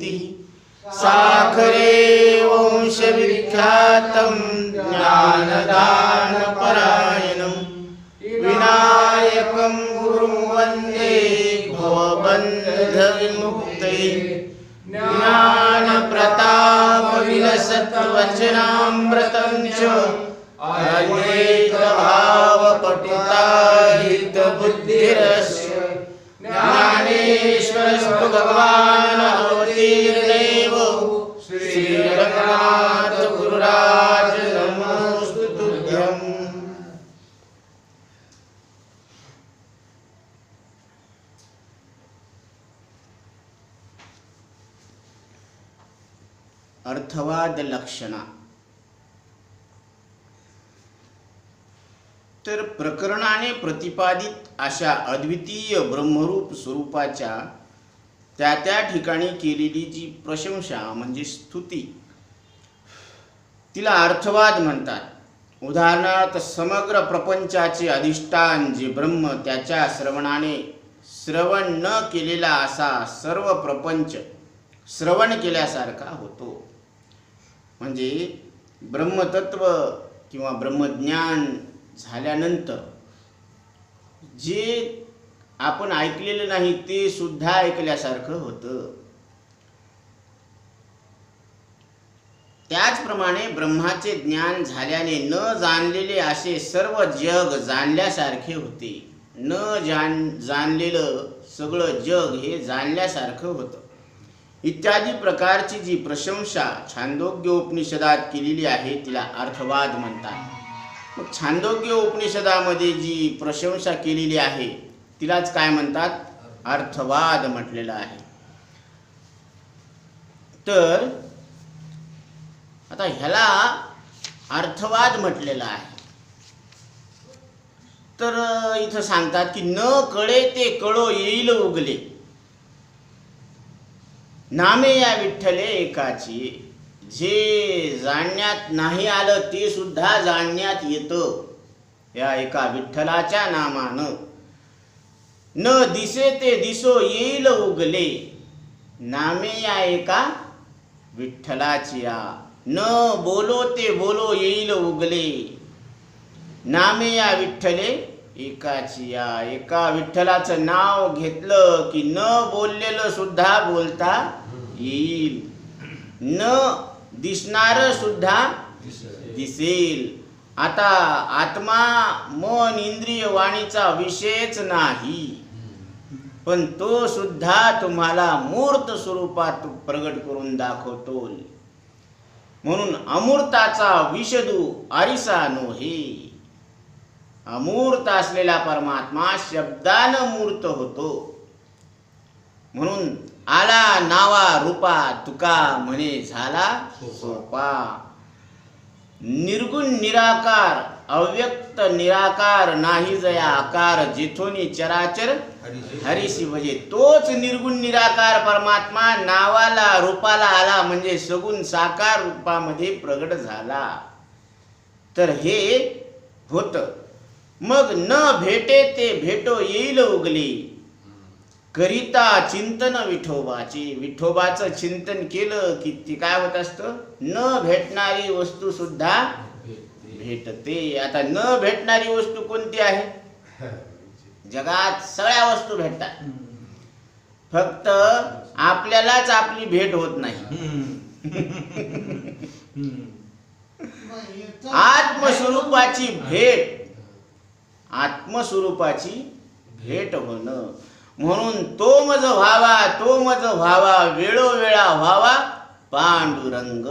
कीर्तिः। साखरे वंशविख्यातं ज्ञानदानपरायणं विनायकं गुरुं वन्दे भवबन्धविमुक्तये। ज्ञानप्रतापविलसत्वचनामृतं च अद्वैतभावपटुताहितबुद्धिरस्य ज्ञानेश्वरस्तु भगवान् गुरुराज अर्थवाद लक्षणा। तर प्रकरणाने प्रतिपादित अशा अद्वितीय ब्रह्मरूप स्वरूपाच्या त्या त्या ठिकाणी केलेली जी प्रशंसा म्हणजे स्तुती तिला अर्थवाद म्हणतात. उदाहरणार्थ समग्र प्रपंचाचे अधिष्ठान जे ब्रह्म त्याच्या श्रवणाने श्रवण न केलेला असा सर्व प्रपंच श्रवण केल्यासारखा होतो. म्हणजे ब्रह्मतत्व किंवा ब्रह्मज्ञान झाल्यानंतर जे आपण ऐकलेलं नाही ते सुद्धा ऐकल्यासारखं होतं. त्याचप्रमाणे ब्रह्माचे ज्ञान झाल्याने न जाणलेले असे सर्व जग जाणल्यासारखे होते. न जाण जाणलेलं सगळं जग हे जाणल्यासारखं होतं. इत्यादी प्रकारची जी प्रशंसा छांदोग्य उपनिषदात केलेली आहे तिला अर्थवाद म्हणतात. मग छांदोग्य उपनिषदामध्ये जी प्रशंसा केलेली आहे तिलाच काय म्हणतात? अर्थवाद म्हटलेलं आहे. तर आता ह्याला अर्थवाद म्हटलेला आहे. तर इथं सांगतात की न कळे ते कळो येईल उगले. नामे या विठ्ठले एकाची. जे जाणण्यात नाही आलं ते सुद्धा जाणण्यात येतं. या एका विठ्ठलाच्या नामानं. न दिसे ते दिसो येईल उगले. नामे या एका विठ्ठलाचिया. न बोलो ते बोलो येईल उगले. नामे या विठ्ठले एकाचिया. एका विठ्ठलाचं नाव घेतलं की न बोललेलं सुद्धा बोलता येईल. न दिसणार सुद्धा दिसेल. आता आत्मा मन इंद्रिय वाणीचा विषयच नाही. पण तो सुद्धा तुम्हाला मूर्त स्वरूपात प्रगट करून दाखवतो म्हणून अमूर्ताचा विषदू आरिसा नोहे. अमूर्त असलेला परमात्मा शब्दानं मूर्त होतो. म्हणून आला नावा रूपा तुका म्हणे झाला सोपा. निर्गुण निराकार अव्यक्त निराकार नाही जया आकार जिथोनी चराचर हरिशी. म्हणजे तोच निर्गुण निराकार परमात्मा नावाला रूपाला आला म्हणजे सगुण साकार रूपामध्ये प्रगट झाला. तर हे होत. मग न भेटे ते भेटो येईल उगली. करिता चिंतन विठोबाचे. विठोबाचं चिंतन केलं की ती काय होत असतं? न भेटणारी वस्तू सुद्धा भेटते आता न भेटणारी वस्तू कोणती आहे? जगात सगळ्या वस्तू भेटतात. फक्त आपल्यालाच आपली भेट होत नाही. आत्मस्वरूपाची भेट. आत्मस्वरूपाची भेट होणं. म्हणून तो मज व्हावा तो मज व्हावा वेळोवेळा व्हावा पांडुरंग.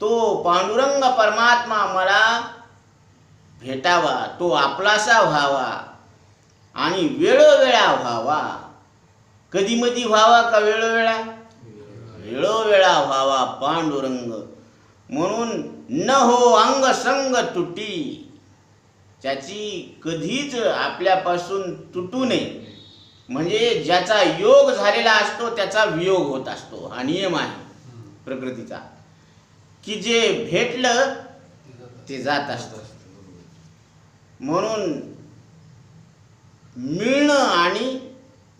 तो पांडुरंग परमात्मा मला भेटावा तो आपलासा व्हावा आणि वेळोवेळा व्हावा. कधी मधी व्हावा का वेळोवेळा? वेळोवेळा व्हावा पांडुरंग. म्हणून न हो अंग संग तुटी. त्याची कधीच आपल्यापासून तुटू नये. म्हणजे ज्याचा योग झालेला असतो त्याचा वियोग होत असतो. हा नियम आहे प्रकृतीचा. की जे भेटलं ते जात असतं. म्हणून मिळणं आणि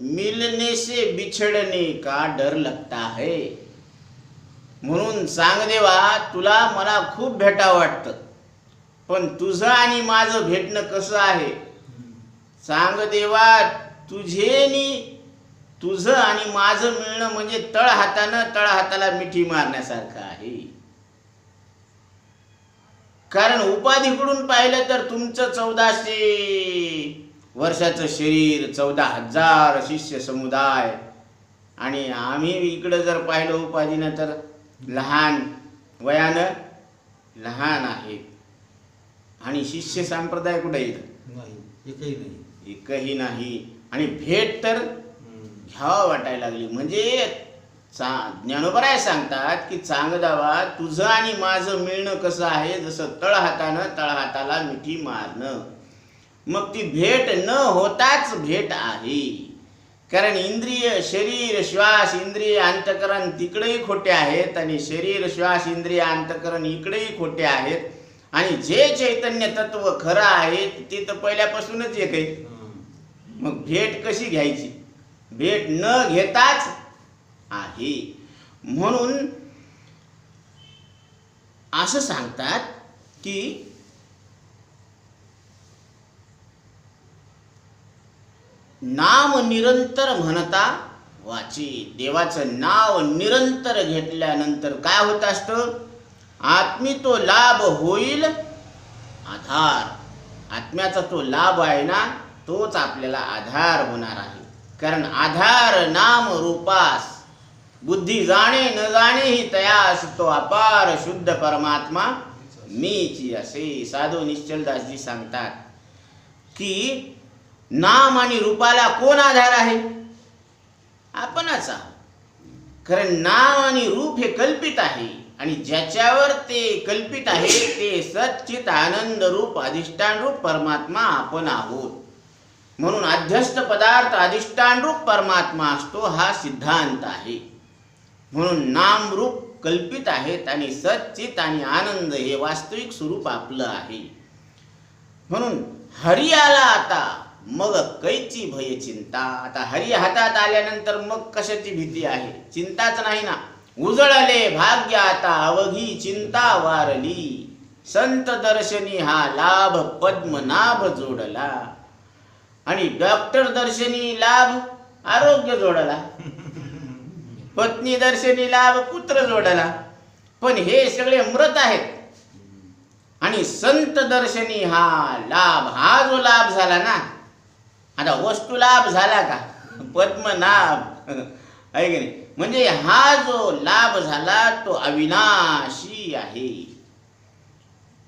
मिलने से बिछडणे का डर लगता है? म्हणून सांग देवा तुला मला खूप भेटा वाटतं पण तुझं आणि माझं भेटणं कसं आहे? सांग देवा तुझेनी तुझं आणि माझं मिळणं म्हणजे तळ हातानं तळ हाताला मिठी मारण्यासारखं आहे. कारण उपाधीकडून पाहिलं तर तुमचं चौदाशे वर्षाचं शरीर चौदा हजार शिष्य समुदाय. आणि आम्ही इकडं जर पाहिलं उपाधीनं तर लहान वयानं लहान आहेत आणि शिष्य संप्रदाय कुठे नाही एकही नाही. एकही नाही. आणि भेट तर. घ्यावं वाटायला लागली. म्हणजे चा ज्ञानोबराय सांगतात की चांगदावा तुझं आणि माझं मिळणं कसं आहे? जसं तळहातानं तळहाताला मिठी मारणं. मग ती भेट न होताच भेट आहे. कारण इंद्रिय शरीर श्वास इंद्रिय अंतकरण तिकडेही खोटे आहेत आणि शरीर श्वास इंद्रिय अंतकरण इकडेही खोटे आहेत. आणि जे चैतन्य तत्व खरं आहे ते तर पहिल्यापासूनच एक आहे. मग भेट कशी घ्यायची? भेट न घेताच आहे. म्हणून असं सांगतात की नाम निरंतर म्हणता वाची. देवाचं नाव निरंतर घेतल्यानंतर काय होत असतं? आत्मी तो लाभ होईल आधार. आत्म्याचा तो लाभ आहे ना तोच आपल्याला आधार होणार आहे. कारण आधार नाम रूपास बुद्धी जाणे न जाणे ही तया असतो अपार शुद्ध परमात्मा. मीची असे साधू निश्चलदासजी सांगतात की नाम आणि रूपाला कोण आधार आहे? आपणच कारण नाम आणि रूप हे कल्पित आहे आणि ज्याच्यावर ते कल्पित आहे ते सच्चित आनंद रूप अधिष्ठान रूप परमात्मा आपण आहोत. म्हणून अध्यस्त पदार्थ अधिष्ठान रूप परमात्मा असतो हा सिद्धांत आहे. म्हणून नामरूप कल्पित आहेत आणि सच्चित आणि आनंद हे वास्तविक स्वरूप आपलं आहे. म्हणून हरी आला आता मग कैची भय चिंता. आता हरी हातात आल्यानंतर मग कशाची भीती आहे? चिंताच नाही ना. उजळले भाग्य आता अवघी चिंता वारली. संत दर्शनी हा लाभ पद्मनाभ जोडला. आणि डॉक्टर दर्शनी लाभ आरोग्य जोडला. पत्नी दर्शनी लाभ पुत्र जोडला पण हे सगळे मृत आहेत. आणि संत दर्शनी हा लाभ हा जो लाभ झाला ना आता वस्तू लाभ झाला का? पद्मनाभ आहे की नाही? म्हणजे हा जो लाभ झाला तो अविनाशी आहे.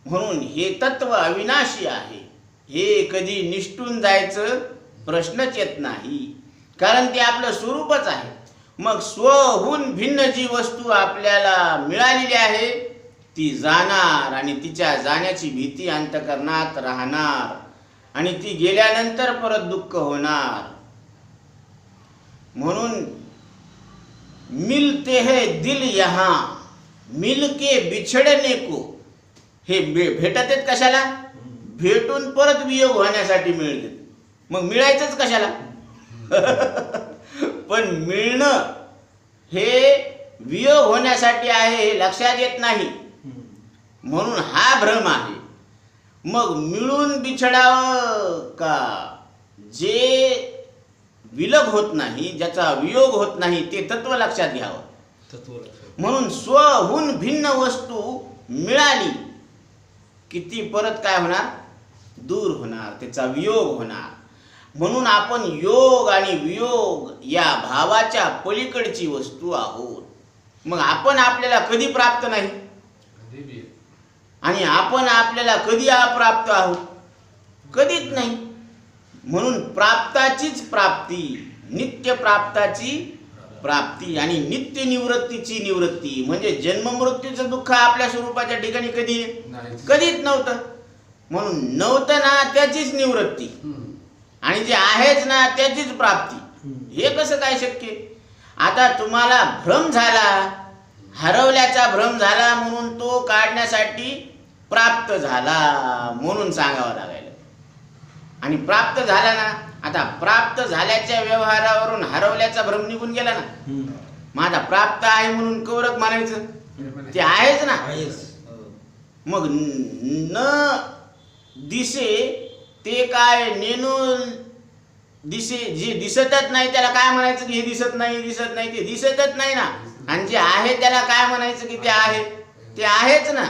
म्हणून हे तत्व अविनाशी आहे. हे कधी निष्ठून जायचं प्रश्नच येत नाही. कारण ते आपलं स्वरूपच आहे. मग स्वहून भिन्न जी वस्तू आपल्याला मिळालेली आहे ती जाणार आणि तिच्या जाण्याची भीती अंतकरणात राहणार आणि ती गेल्यानंतर परत दुःख होणार. म्हणून मिलते है दिल यहाँ मिल के बिछड़ने को. हे भेटत आहेत कशाला? भेटून परत वियोग होण्यासाठी मिळते मग मिळायचंच कशाला? पण मिळणं हे वियोग होण्यासाठी आहे हे लक्षात येत नाही. म्हणून हा भ्रम आहे. मग मिळून बिछडावं का? जे विलग होत नाही ज्याचा वियोग होत नाही ते तत्व लक्षात घ्यावं. म्हणून स्वहून भिन्न वस्तू मिळाली की ती परत काय होणार? दूर होणार त्याचा वियोग होणार. म्हणून आपण योग आणि वियोग या भावाच्या पलीकडची वस्तू आहोत. मग आपण आपल्याला कधी प्राप्त नाही? आणि आपण आपल्याला कधी अप्राप्त आहोत? कधीच नाही. म्हणून प्राप्ताचीच प्राप्ती नित्य प्राप्ताची प्राप्ती आणि नित्य निवृत्तीची निवृत्ती. म्हणजे जन्म मृत्यूचं दुःख आपल्या स्वरूपाच्या ठिकाणी कधी? कधीच नव्हतं. म्हणून नव्हतं ना त्याचीच निवृत्ती. आणि जे आहेच ना त्याचीच प्राप्ती. हे कसं काय शक्य? आता तुम्हाला भ्रम झाला हरवल्याचा भ्रम झाला म्हणून तो काढण्यासाठी प्राप्त झाला म्हणून सांगावं लागायला आणि प्राप्त झाला ना आता प्राप्त झाल्याच्या व्यवहारावरून हरवल्याचा भ्रम निघून गेला ना. मग आता प्राप्त आहे म्हणून कवरक म्हणायचं ते आहेच ना. मग न दिसे ते काय नेणू दिसे जे दिसतच नाही त्याला काय म्हणायचं की हे दिसत नाही दिसत नाही ते दिसतच नाही ना. आणि जे आहे त्याला काय म्हणायचं की ते आहे? ते आहेच ना.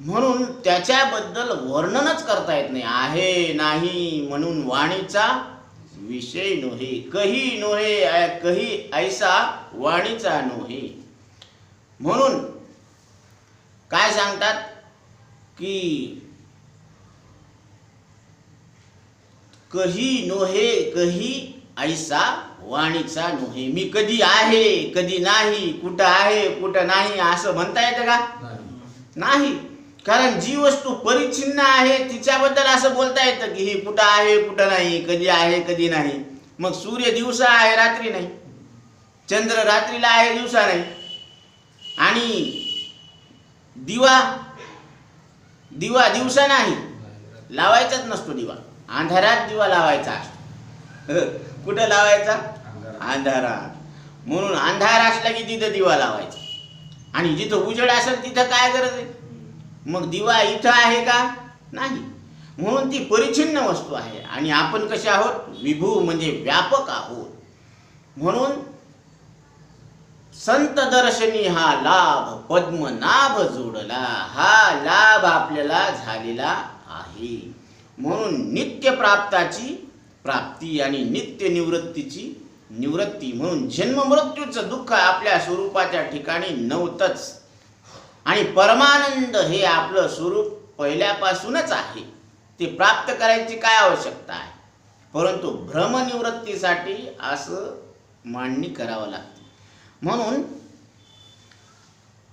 म्हणून त्याच्याबद्दल वर्णनच करता येत नाही. आहे नाही म्हणून वाणीचा विषय नोहे. कही नोहे ऐ- कही ऐसा वाणीचा नोहे. म्हणून काय सांगतात की कही नोहे कही ऐसा वाणीचा नोहे. मी कधी आहे कधी नाही कुठं आहे कुठं नाही असं म्हणता येतं का? नाही. कारण जी वस्तू परिच्छिन्न आहे तिच्याबद्दल असं बोलता येतं की ही कुठं आहे कुठं नाही कधी आहे कधी नाही. मग सूर्य दिवसा आहे रात्री नाही. चंद्र रात्रीला आहे दिवसा नाही. आणि दिवा दिवा दिवसा नाही. लावायचाच नसतो दिवा. अंधारात दिवा लावायचा. कुठं लावायचा? अंधारात. म्हणून अंधार असला की तिथं दिवा लावायचा. आणि जिथं उजेड असेल तिथं काय गरज आहे? मग दिवा इथं आहे का? नाही. म्हणून ती परिच्छिन्न वस्तू आहे. आणि आपण कसे आहोत? विभू म्हणजे व्यापक आहोत. म्हणून संत दर्शनी हा लाभ पद्मनाभ जोडला. हा लाभ आपल्याला झालेला आहे. म्हणून नित्य प्राप्ताची प्राप्ती आणि नित्य निवृत्तीची निवृत्ती म्हणून जन्म मृत्यूचं दुःख आपल्या स्वरूपाच्या ठिकाणी नव्हतंच. आणि परमानंद हे आपलं स्वरूप पहिल्यापासूनच आहे. ते प्राप्त करायची काय आवश्यकता आहे? परंतु भ्रमनिवृत्तीसाठी असं मांडणी करावं लागते. म्हणून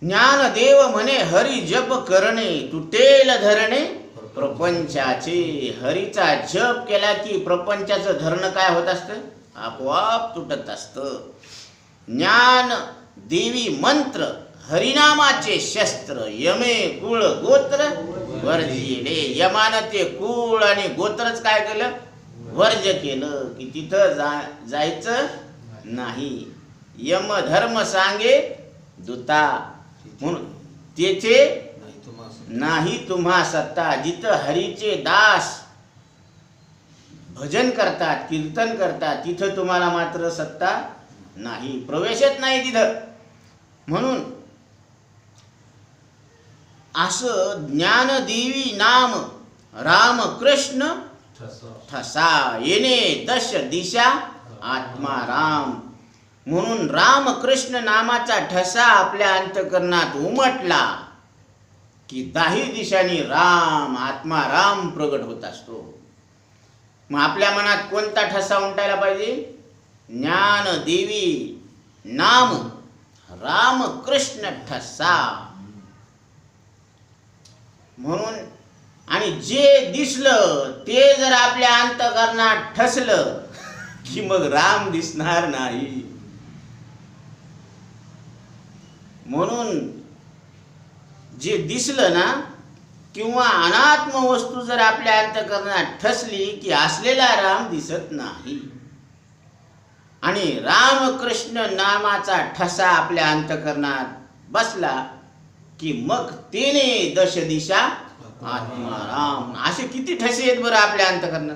ज्ञानदेव म्हणे हरी जप करणे तुटेल धरणे प्रपंचाचे हरीचा जप केला की प्रपंचाचं धरणं काय होत असतं? आपोआप तुटत असतं. ज्ञान देवी मंत्र हरिनामाचे शस्त्र यमे कुळ गोत्र वर्जिले यमानं ते कुळ आणि गोत्रच काय केलं? वर्ज केलं की तिथं जा जायचं नाही. यम धर्म सांगे दुता. म्हणून तेथे नाही तुम्हा सत्ता जिथं हरीचे दास भजन करतात कीर्तन करतात तिथं तुम्हाला मात्र सत्ता नाही. प्रवेशच नाही तिथं. म्हणून असं ज्ञानदेवी नाम रामकृष्ण ठसा. येणे दश दिशा आत्मा राम. म्हणून रामकृष्ण नामाचा ठसा आपल्या अंतकरणात उमटला. की दाही दिशांनी राम आत्मा राम प्रगट होत असतो. मग आपल्या मनात कोणता ठसा उमटायला पाहिजे? ज्ञान देवी नाम राम कृष्ण ठसा. म्हणून आणि जे दिसलं ते जर आपल्या अंतकरणात ठसलं की मग राम दिसणार नाही. म्हणून जे दिसलं ना किंवा अनात्म वस्तू जर आपल्या अंतकरणात ठसली की असलेला राम दिसत नाही. आणि रामकृष्ण नामाचा ठसा आपल्या अंतकरणात बसला की मग तेने दश दिशा आत्माराम असे किती ठसे आहेत बरं आपल्या अंतकरणात?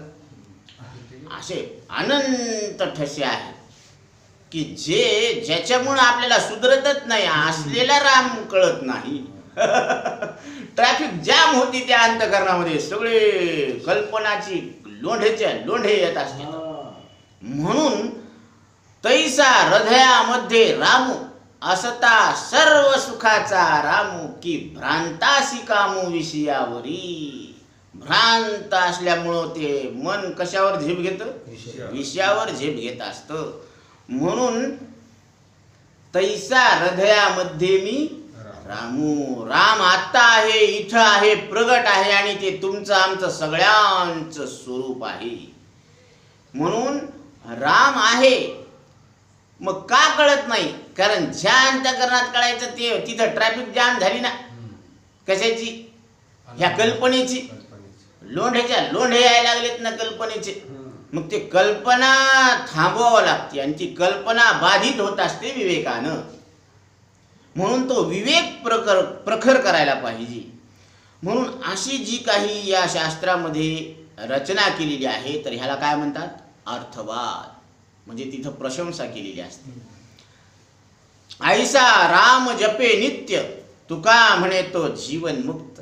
असे अनंत ठसे आहेत की जे ज्याच्यामुळं आपल्याला सुधरतच नाही असलेला राम कळत नाही. ट्रॅफिक जाम होती त्या अंतकरणामध्ये. सगळे कल्पनाची लोंढेच्या लोंढे येत असतात. म्हणून तैसा हृदयामध्ये रामू असता सर्व सुखाचा रामू की भ्रांतासी कामू विषयावरी. भ्रांत असल्यामुळं ते मन कशावर झेप घेतं? विषय विषयावर झेप घेत असतं. म्हणून तैसा हृदयामध्ये मी रामू राम आत्ता आहे इथं आहे प्रगट आहे आणि ते तुमचं आमचं सगळ्यांचं स्वरूप आहे. म्हणून राम आहे. मग का कळत नाही? कारण ज्या अंतकरणात कळायचं ते तिथं ट्रॅफिक जाम झाली ना. कशाची? ह्या कल्पनेची. लोंढ्याच्या लोंढे यायला लागलेत ना कल्पनेचे. मग ते कल्पना थांबवावं लागते आणि ती कल्पना बाधित होत असते विवेकानं. म्हणून तो विवेक प्रकर प्रखर करायला पाहिजे. म्हणून अशी जी काही या शास्त्रामध्ये रचना केलेली आहे तर ह्याला काय म्हणतात? अर्थवाद. म्हणजे तिथं प्रशंसा केलेली असते. आईसा राम जपे नित्य तुका म्हणे तो जीवन मुक्त.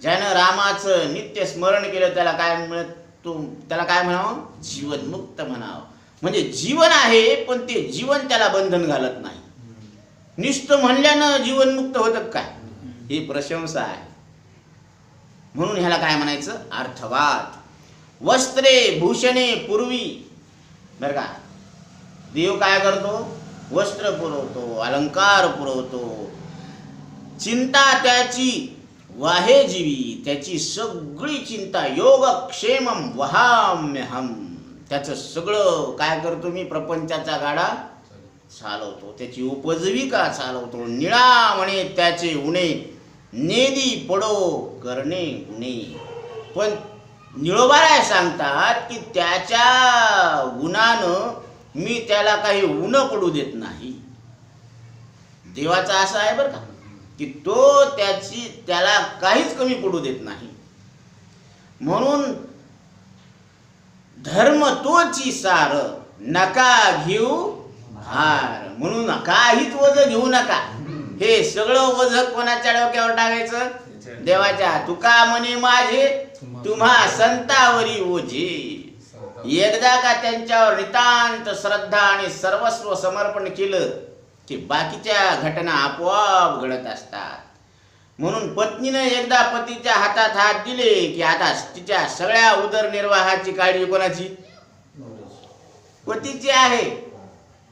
ज्यानं रामाचं नित्य स्मरण केलं त्याला काय म्हणत तो त्याला काय म्हणावं? जीवन मुक्त म्हणावं. म्हणजे जीवन आहे पण ते जीवन त्याला बंधन घालत नाही. निष्ठ म्हणल्यानं जीवनमुक्त होतं काय? ही प्रशंसा आहे. म्हणून ह्याला काय म्हणायचं? अर्थवाद. वस्त्रे भूषणे पूर्वी. बरं का? देव काय करतो? वस्त्र पुरवतो अलंकार पुरवतो. चिंता त्याची वाहे जीवी त्याची सगळी चिंता योगक्षेमम वहाम्यहम त्याचं सगळं काय करतो मी? प्रपंचाचा गाडा चालवतो. त्याची उपजीविका चालवतो. निळा म्हणे त्याचे उणे. नेदी पडो करणे गुणे पण निळोबाराय सांगतात की त्याच्या गुणानं मी त्याला काही उन पडू देत नाही. देवाचा असा आहे बरं का? की तो त्याची त्याला काहीच कमी पडू देत नाही. म्हणून धर्म तोची सार नका घेऊ हार. म्हणून काहीच वज घेऊ नका. हे सगळं वज कोणाच्या डोक्यावर टाकायचं? देवाच्या. तुका म्हणे माझे तुम्हा संतावरी ओझे. एकदा का त्यांच्यावर नितांत श्रद्धा आणि सर्वस्व समर्पण केलं की बाकीच्या घटना आपोआप घडत असतात. म्हणून पत्नीनं एकदा पतीच्या हातात हात दिले की आता तिच्या सगळ्या उदरनिर्वाहाची काळजी कोणाची? पतीची आहे.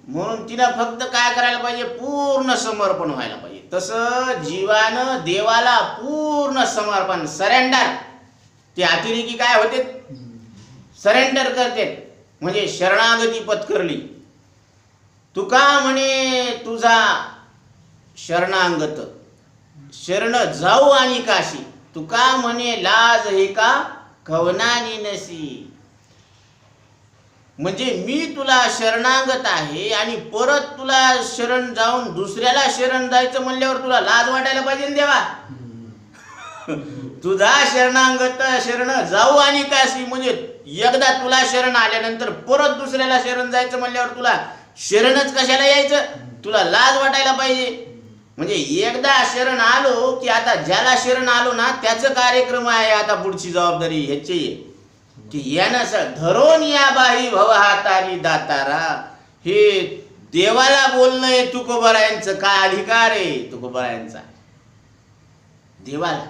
म्हणून तिनं फक्त काय करायला पाहिजे? पूर्ण समर्पण व्हायला पाहिजे. तसं जीवानं देवाला पूर्ण समर्पण सरेंडर ते अतिरेकी काय होते? सरेंडर करते. म्हणजे शरणागती पत्करली. तुका म्हणे तुझा शरणांगत. शरण जाऊ आणि काशी. तुका म्हणे लाज हे का? खवनानी नसी म्हणजे मी तुला शरणागत आहे आणि परत तुला शरण जाऊन दुसऱ्याला शरण जायचं म्हणल्यावर तुला लाज वाटायला पाहिजे देवा? तुझा शरणांगत शरण जाऊ आणि काशी. म्हणजे एकदा तुला शरण आल्यानंतर परत दुसऱ्याला शरण जायचं म्हणल्यावर तुला शरणच कशाला यायचं? तुला लाज वाटायला पाहिजे. म्हणजे एकदा शरण आलो की आता ज्याला शरण आलो ना त्याचं कार्यक्रम आहे आता पुढची जबाबदारी ह्याची. की यानं स धरून या बाई भवहातारी दातारा. हे देवाला बोलणं आहे तुकोबरायांचं काय अधिकार आहे? तुकोबरायांचा. देवाला.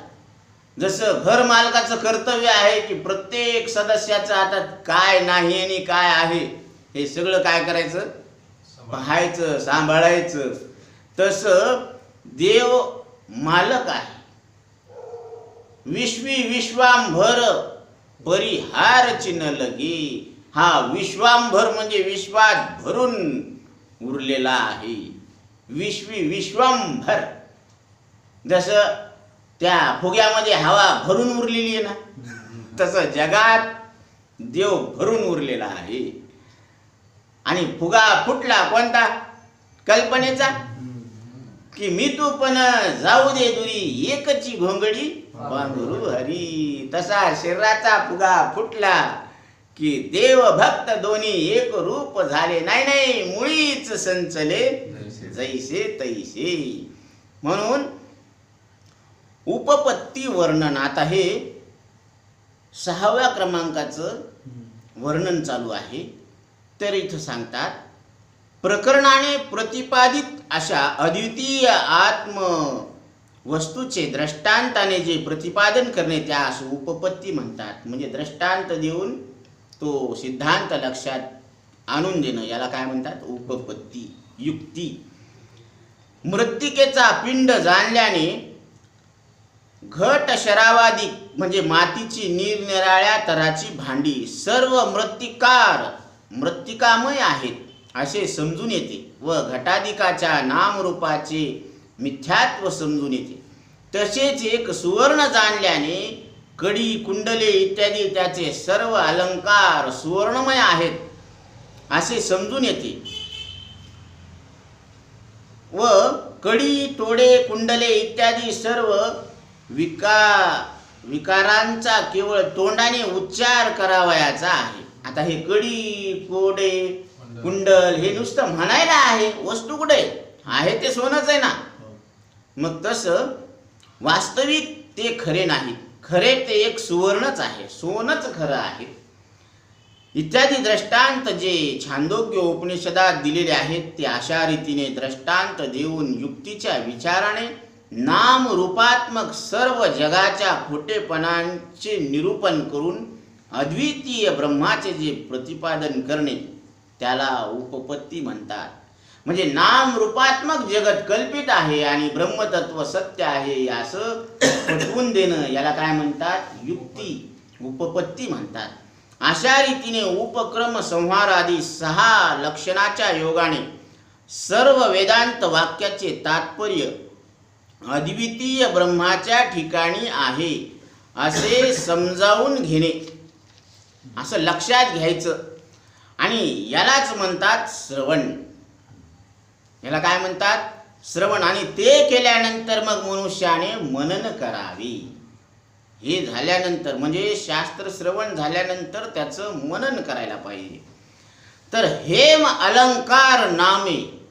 जसं घर मालकाचं कर्तव्य आहे की प्रत्येक सदस्याचं आता काय नाही आणि काय आहे हे सगळं काय करायचं? पाहायचं सांभाळायचं. तसं देव मालक आहे. विश्वी विश्वांभर परिहार चिन्ह लगी हा विश्वांभर म्हणजे विश्वात भरून उरलेला आहे. विश्वी विश्वांभर. जसं त्या फुग्यामध्ये हवा भरून उरलेली आहे ना तसं जगात देव भरून उरलेला आहे. आणि फुगा फुटला कोणता? कल्पनेचा? की मी तू पण जाऊ दे दुरी एकची घोंगडी पांघरू हरी. तसा शरीराचा फुगा फुटला की देव भक्त दोन्ही एक रूप झाले. नाही नाही मुळीच संचले जैसे. तैसे. म्हणून उपपत्ती वर्णन आता हे सहाव्या क्रमांकाचं वर्णन चालू आहे. तर इथं सांगतात प्रकरणाने प्रतिपादित अशा अद्वितीय आत्म वस्तूचे द्रष्टांताने जे प्रतिपादन करणे त्यास उपपत्ती म्हणतात. म्हणजे द्रष्टांत देऊन तो सिद्धांत लक्षात आणून देणं याला काय म्हणतात? उपपत्ती युक्ती. मृत्तिकेचा पिंड जाणल्याने घट शरावादी म्हणजे मातीची निरनिराळ्या तराची भांडी सर्व मृत्तिकार मृत्तिकामय आहेत असे समजून येते व घटाधिकाच्या नामरूपाचे मिथ्यात्व समजून येते. तसेच एक सुवर्ण जाणल्याने कडी कुंडले इत्यादी त्याचे सर्व अलंकार सुवर्णमय आहेत असे समजून येते. व कडी तोडे कुंडले इत्यादी सर्व विका विकारांचा केवळ तोंडाने उच्चार करावयाचा आहे. आता हे कडी कोडे कुंडल हे नुसतं म्हणायला आहे वस्तू कुठे? आहे ते सोनच आहे ना. मग तसं वास्तविक ते खरे नाही. खरे ते एक सुवर्णच आहे. सोनच खरं आहे. इत्यादी दृष्टांत जे छांदोग्य उपनिषदात दिलेले आहेत ते अशा रीतीने दृष्टांत देऊन युक्तीच्या विचाराने नाम रूपात्मक सर्व जगाच्या खोटेपणांचे निरूपण करून अद्वितीय ब्रह्माचे जे प्रतिपादन करणे त्याला उपपत्ती म्हणतात. म्हणजे नाम रूपात्मक जगत कल्पित आहे आणि ब्रह्मतत्व सत्य आहे असं पटवून देणं याला काय म्हणतात? युक्ती उपपत्ती म्हणतात. अशा रीतीने उपक्रम संहार आदी सहा लक्षणाच्या योगाने सर्व वेदांत वाक्याचे तात्पर्य अद्वितीय ब्रह्माच्या ठिकाणी आहे असे समजावून घेणे. असं लक्षात घ्यायचं. आणि यालाच म्हणतात श्रवण. याला काय म्हणतात? श्रवण. आणि ते केल्यानंतर मग मनुष्याने मनन करावे. हे झाल्यानंतर म्हणजे शास्त्र श्रवण झाल्यानंतर त्याचं मनन करायला पाहिजे. तर हेम अलंकार नामे.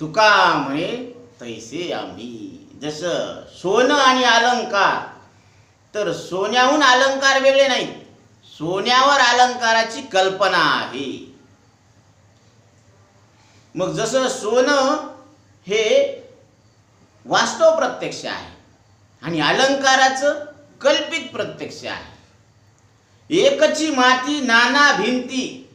तुका म्हणे तैसे आम्ही. जसं सोनं आणि अलंकार. तर सोन्याहून अलंकार वेगळे नाहीत. सोन्यावर अलंकाराची कल्पना आहे. मग जसं सोनं हे वास्तव प्रत्यक्ष आहे आणि अलंकाराचं कल्पित प्रत्यक्ष आहे. एकची माती नाना भिंती.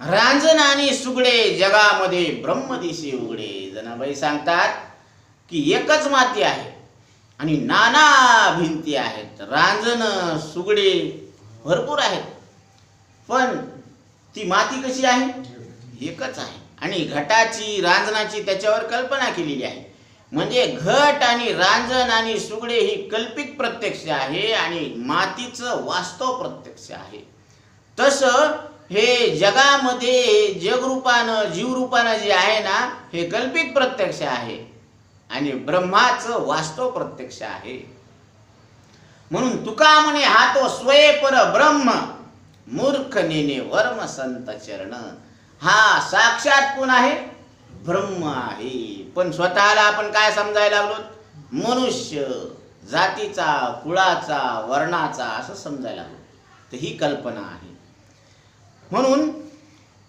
रांजण आणि सुगडे जगामध्ये ब्रह्मदिशी उघडे. जनाबाई सांगतात की एकच माती आहे आणि नाना भिंती आहेत. रांजन सुगडे भरपूर आहेत. पण ती माती कशी आहे? एकच आहे. आणि घटाची रांजणाची त्याच्यावर कल्पना केलेली आहे. म्हणजे घट आणि रांजण आणि सुगडे ही कल्पित प्रत्यक्ष आहे आणि मातीचं वास्तव प्रत्यक्ष आहे. तसं हे जगामध्ये जगरूपानं जीवरूपानं जे आहे ना हे कल्पित प्रत्यक्ष आहे. आणि ब्रह्माचं वास्तव प्रत्यक्ष आहे. म्हणून तुका म्हणे हा तो स्वये पर ब्रह्म मूर्ख नेने वर्म संत चरण. हा साक्षात कोण आहे? ब्रह्म आहे. पण स्वतःला आपण काय समजायला लागलो? मनुष्य जातीचा कुळाचा वर्णाचा असं समजायला लागलो. तर ही कल्पना आहे. म्हणून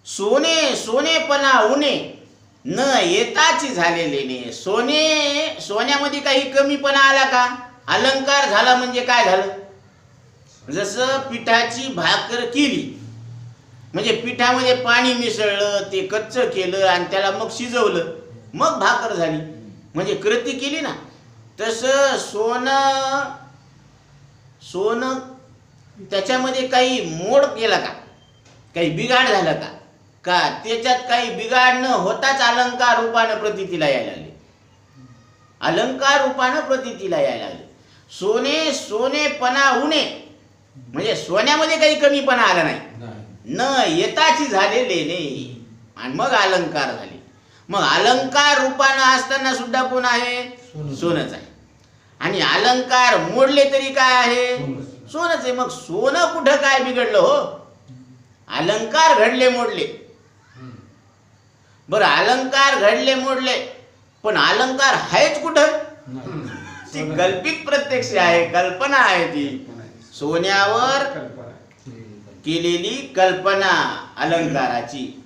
सोने सोनेपणा उणे न येताची झालेले ने सोने सोन्यामध्ये काही कमीपणा आला का? अलंकार झाला म्हणजे काय झालं? जसं पिठाची भाकर केली म्हणजे पिठामध्ये पाणी मिसळलं ते कच्च केलं आणि त्याला मग शिजवलं. मग भाकर झाली. म्हणजे कृती केली ना. तसं सोनं सोनं त्याच्यामध्ये काही मोड केला का? काही बिघाड झालं का? का त्याच्यात काही बिघाड न होताच अलंकार रूपानं प्रतीतीला यायला लागले? अलंकार रूपानं प्रतीतीला यायला लागले. सोने सोनेपणा उणे म्हणजे सोन्यामध्ये काही कमीपणा आला नाही. नाही. न येताची झालेले ने आणि मग अलंकार झाले. मग अलंकार रूपानं असताना सुद्धा कोण आहे? सोनं. सोनच आहे. आणि अलंकार मोडले तरी काय आहे? सोनंच. आहे. मग सोनं कुठं काय बिघडलं हो? अलंकार घडले मोडले. बरं अलंकार घडले मोडले. पण अलंकार आहेच कुठं? नाही. ती कल्पित प्रत्यक्ष आहे कल्पना आहे ती. सोन्यावर. केलेली कल्पना अलंकाराची.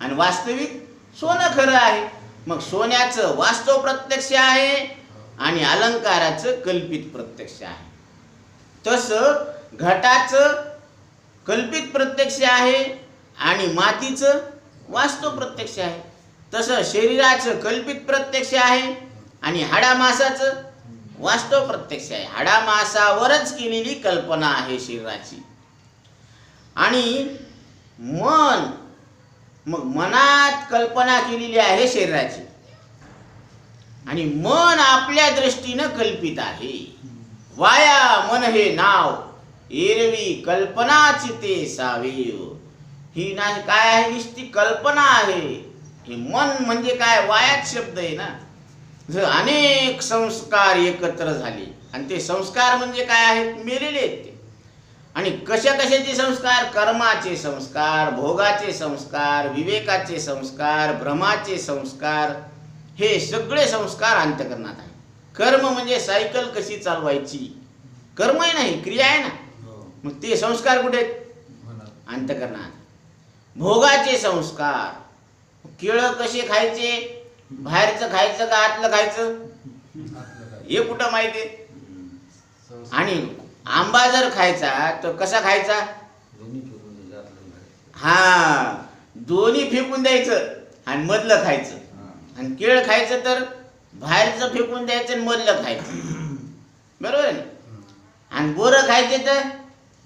आणि वास्तविक सोनं खरं आहे. मग सोन्याचं वास्तव प्रत्यक्ष आहे आणि अलंकाराचं कल्पित प्रत्यक्ष आहे. तसं घटाचं कल्पित प्रत्यक्ष आहे आणि मातीचं वास्तव प्रत्यक्ष आहे. तसं शरीराचं कल्पित प्रत्यक्ष आहे आणि हाडामासाचं वास्तव प्रत्यक्ष आहे. हाडामासावरच केलेली कल्पना आहे शरीराची. आणि मन मग मनात कल्पना केलेली आहे शरीराची. आणि मन आपल्या दृष्टीनं कल्पित आहे. वाया मन हे नाव एरवी कल्पना ते सावेव ही ना काय आहे नुसती कल्पना आहे. हे मन म्हणजे काय? वायात शब्द आहे ना. जर अनेक संस्कार एकत्र झाले आणि ते संस्कार म्हणजे काय आहेत? मेलेले आहेत आणि कशा कशाचे संस्कार? कर्माचे संस्कार भोगाचे संस्कार विवेकाचे संस्कार भ्रमाचे संस्कार हे सगळे संस्कार अंतकरणात आहे कर्म म्हणजे सायकल कशी चालवायची? कर्मही नाही क्रिया आहे ना? हो. मग ते संस्कार कुठे आहेत? मनात अंतकरणात. भोगाचे संस्कार. केळं कसे खायचे? बाहेरचं खायचं का आतलं खायचं? हे कुठं माहिती? आणि आंबा जर खायचा तर कसा खायचा. हा दोन्ही फेकून द्यायचं आणि मधलं खायचं. आणि केळ खायचं तर बाहेरचं फेकून द्यायचं आणि मधलं खायचं. बरोबर आहे ना? आणि बोरं खायचे तर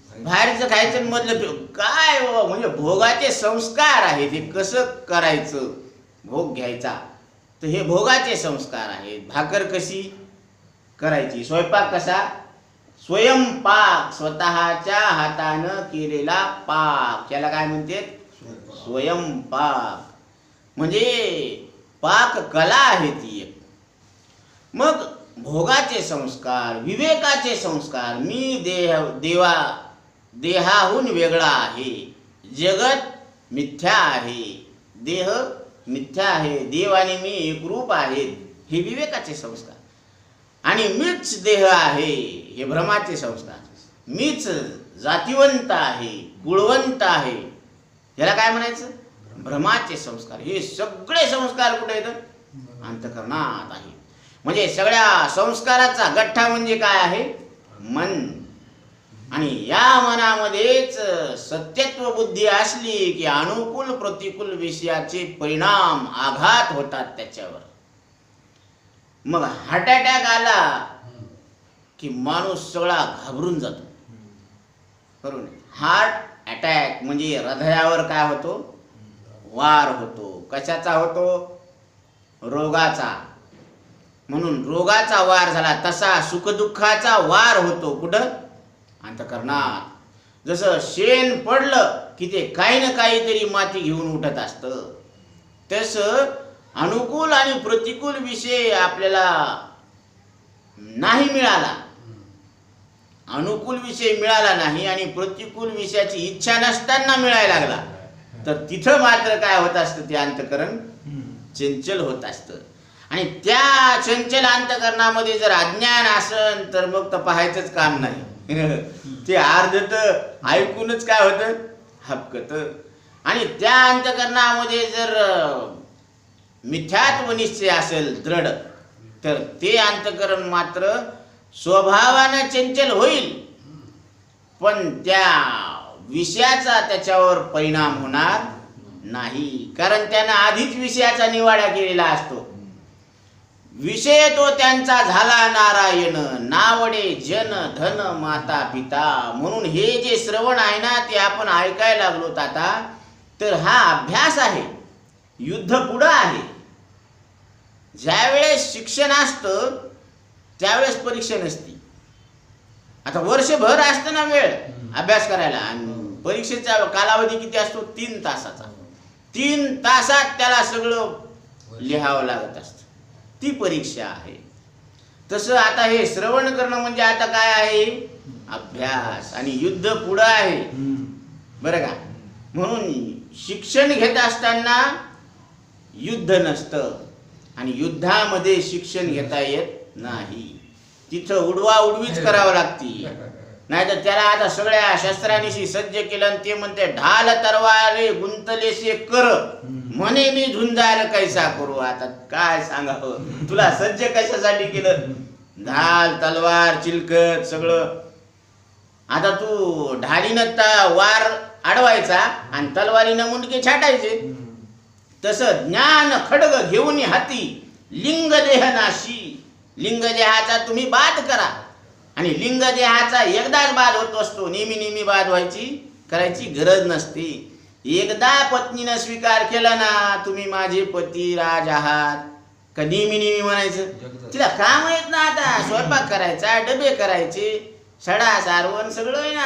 बाहेरचं खायचं आणि मधलं फेक काय म्हणजे भोगाचे संस्कार आहेत हे कसं करायचं? भोग घ्यायचा. तर हे भोगाचे संस्कार आहेत. भाकर कशी करायची? स्वयंपाक कसा? स्वयंपाक स्वतःच्या हातानं केलेला पाक. याला काय म्हणते स्वयंपाक. स्वयंपाक म्हणजे पाक कला आहे ती एक. मग भोगाचे संस्कार विवेकाचे संस्कार मी देह देवा देहाहून वेगळा आहे. जगत मिथ्या आहे. देह मिथ्या आहे. देव आणि मी एकरूप आहेत. हे विवेकाचे संस्कार. आणि मीच देह आहे हे भ्रमाचे संस्कार. मीच जातिवंत आहे गुणवंत आहे. याला काय म्हणायचं? भ्रमाचे संस्कार. हे सगळे संस्कार कुठे येतात अंतकरणात आहे म्हणजे सगळ्या संस्काराचा गठ्ठा म्हणजे काय आहे? मन. आणि या मनामध्येच सत्यत्व बुद्धी असली की अनुकूल प्रतिकूल विषयाचे परिणाम आघात होतात त्याच्यावर. मग हार्ट अटॅक आला की माणूस सगळा घाबरून जातो. बरोबर हार्ट अटॅक म्हणजे हृदयावर काय होतो? वार होतो. कशाचा होतो? रोगाचा. म्हणून रोगाचा वार झाला तसा सुखदुःखाचा वार होतो. कुठं? अंतकरणात. जसं शेण पडलं की ते काही ना काहीतरी माती घेऊन उठत असतं. तसं अनुकूल आणि प्रतिकूल विषय आपल्याला नाही मिळाला. अनुकूल विषय मिळाला नाही आणि प्रतिकूल विषयाची इच्छा नसताना मिळायला लागला. तर तिथं मात्र काय होत असतं ते अंतकरण? चंचल होत असतं. आणि त्या चंचल अंतकरणामध्ये जर अज्ञान असन तर मग तर पाहायचंच काम नाही. ते अर्ध तर ऐकूनच काय होतं? हपकत. आणि त्या अंतकरणामध्ये जर मिथ्यात्व निश्चय असेल दृढ तर ते अंतकरण मात्र स्वभावानं चंचल होईल. पण त्या विषयाचा त्याच्यावर परिणाम होणार नाही. कारण त्यानं आधीच विषयाचा निवाडा केलेला असतो. विषय तो त्यांचा झाला नारायण नावडे जन धन माता पिता. म्हणून हे जे श्रवण आहे ना ते आपण ऐकायला लागलो आता. तर हा अभ्यास आहे. युद्ध पुढं आहे. ज्यावेळेस शिक्षण असतं त्यावेळेस परीक्षा नसती. आता वर्षभर असतं ना वेळ अभ्यास करायला. आणि परीक्षेचा कालावधी किती असतो? तीन तासाचा. तीन तासात त्याला सगळं लिहावं लागत असतं. ती परीक्षा आहे. तसं आता हे श्रवण करणं म्हणजे आता काय आहे? अभ्यास आणि युद्ध पुढं आहे. बरं का? म्हणून शिक्षण घेत असताना युद्ध नसतं. आणि युद्धामध्ये शिक्षण घेता येत नाही. तिथं उडवा उडवीच करावं लागती. नाहीतर त्याला आता सगळ्या शस्त्रांनीशी सज्ज केलं आणि ते म्हणते ढाल तरवारे गुंतलेसे कर. म्हणे मी झुंजार कैसा करू? आता काय सांगावं? तुला सज्ज कशासाठी केलं? ढाल तलवार चिलकत सगळं. आता तू ढालीनं ता वार अडवायचा आणि तलवारीनं मुंडके छाटायचे. तसं ज्ञान खडग घेऊन हाती लिंग देहनाशी लिंग देहाचा तुम्ही बाद करा. आणि लिंग देहाचा एकदाच बाद होत असतो नेहमी नेहमी बाद व्हायची करायची गरज नसते. एकदा पत्नीनं स्वीकार केला ना तुम्ही माझे पती राज आहात. का नेहमी नेहमी म्हणायचं. तिला काम येत ना आता स्वयंपाक करायचा डबे करायचे सडा सारवण सगळं ना.